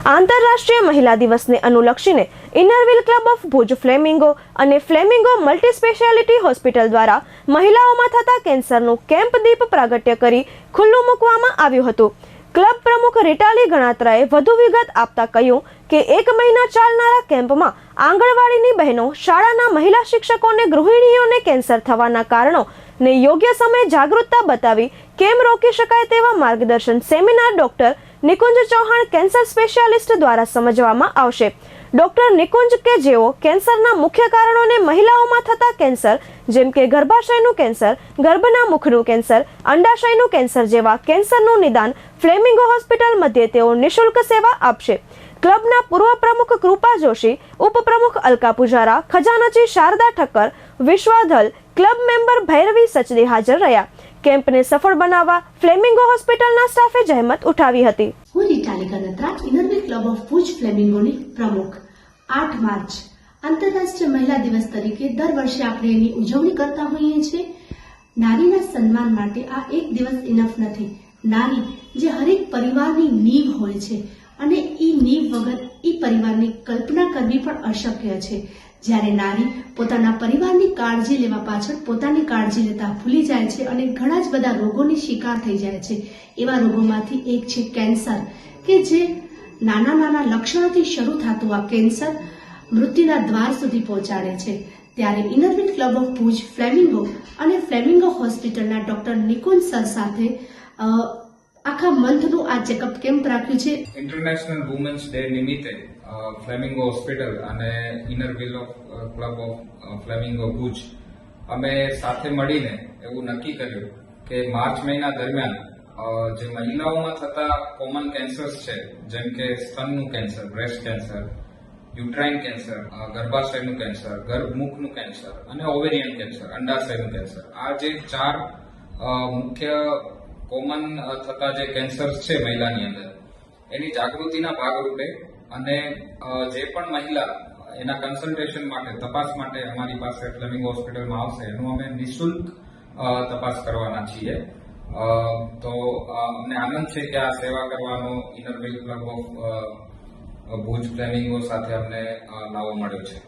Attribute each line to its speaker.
Speaker 1: આંતરરાષ્ટ્રીય મહિલા દિવસને અનુલક્ષીને inner wheel club of Bhuj flamingo અને ફ્લેમિંગો મલ્ટી સ્પેશિયાલિટી હોસ્પિટલ દ્વારા મહિલાઓમાં થતા કેન્સરનું કેમ્પ દીપ પ્રાગટ્ય કરી ખુલ્લું મૂકવામાં આવ્યું હતું. ક્લબ પ્રમુખ રીટાલી ગણાત્રાએ વધુ વિગત આપતા કહ્યું કે એક મહિના ચાલનારા કેમ્પમાં આંગણવાડીની બહેનો, શાળાના મહિલા શિક્ષકોને, ગૃહિણીઓને કેન્સર થવાના કારણો ને યોગ્ય સમયે જાગૃતતા બતાવી કેમ રોકી શકાય તેવા માર્ગદર્શન seminar doctor Nikunj Chauhan cancer specialist દ્વારા સમજવામાં આવશે. ડોક્ટર નિકુંજ કે જેઓ કેન્સરના મુખ્ય કારણોને મહિલાઓમાં થતા કેન્સર, જેમ કે ગર્ભાશયનું કેન્સર, ગર્ભના મુખનું કેન્સર, અંડાશયનું કેન્સર જેવા કેન્સરનું નિદાન ફ્લેમિંગો હોસ્પિટલ મધ્યે તેઓ નિઃશુલ્ક સેવા આપશે. ક્લબના પૂર્વ પ્રમુખ કૃપા જોશી ઉપપ્રમુખ અલકા પુજારા, ખજાનચી શારદા ઠક્કર, વિશ્વાધલ, ક્લબ મેમ્બર ભૈરવી સચદે હાજર રહ્યા. કેમ્પને સફળ બનાવવા ફ્લેમિંગો હોસ્પિટલના સ્ટાફે જહેમત ઉઠાવી હતી.
Speaker 2: હું Nitalika Gantra inner wheel club of Bhuj ફ્લેમિંગોની પ્રમુખ. આઠ માર્ચ, આંતરરાષ્ટ્રીય મહિલા દિવસ તરીકે દર વર્ષે આપણે એની ઉજવણી કરતા હોઈએ છીએ. નારીના સન્માન માટે આ એક દિવસ ઇનફ નથી. નારી જે હરેક પરિવારની નીવ હોય છે અને એ નીવ વગર એ પરિવારની કલ્પના કરવી પણ અશક્ય છે. જ્યારે નારી પોતાના પરિવારની કાળજી લેવા પાછળ પોતાની કાળજી લેતા ભૂલી જાય છે અને ઘણા જ બધા રોગોની શિકાર થઈ જાય છે. એવા રોગોમાંથી એક છે કેન્સર, કે જે નાના નાના લક્ષણોથી શરૂ થતું આ કેન્સર મૃત્યુના દ્વાર સુધી પહોંચાડે છે. ત્યારે inner wheel club of Bhuj flamingo અને ફ્લેમિંગો હોસ્પિટલના ડોક્ટર નિકુંજ સર સાથે આખા મંથનું આ ચેકઅપ કેમ્પ રાખ્યું છે?
Speaker 3: ઇન્ટરનેશનલ વુમેન્સ ડે નિમિત્તે ફ્લેમિંગો હોસ્પિટલ અને inner wheel of club of flamingo Bhuj અમે સાથે મળીને એવું નક્કી કર્યું કે માર્ચ મહિના દરમિયાન જે મહિલાઓમાં થતા કોમન કેન્સર્સ છે, જેમ કે સ્તનનું cancer, breast cancer uterine cancer ગર્ભાશયનું cancer, ગર્ભમુખનું કેન્સર અને ઓવેરિયન કેન્સર, અંડાશયનું કેન્સર, આ જે ચાર મુખ્ય કોમન થતા જે કેન્સર્સ છે મહિલાની અંદર, એની જાગૃતિના ભાગરૂપે અને જે પણ મહિલા એના કન્સલ્ટેશન માટે, તપાસ માટે અમારી પાસે ફ્લેમિંગ હોસ્પિટલમાં આવશે, એનું અમે નિઃશુલ્ક તપાસ કરવાના છીએ. તો અમને આનંદ છે કે આ સેવા કરવાનો inner wheel club of Bhuj flamingo સાથે અમને લાવો મળ્યો છે.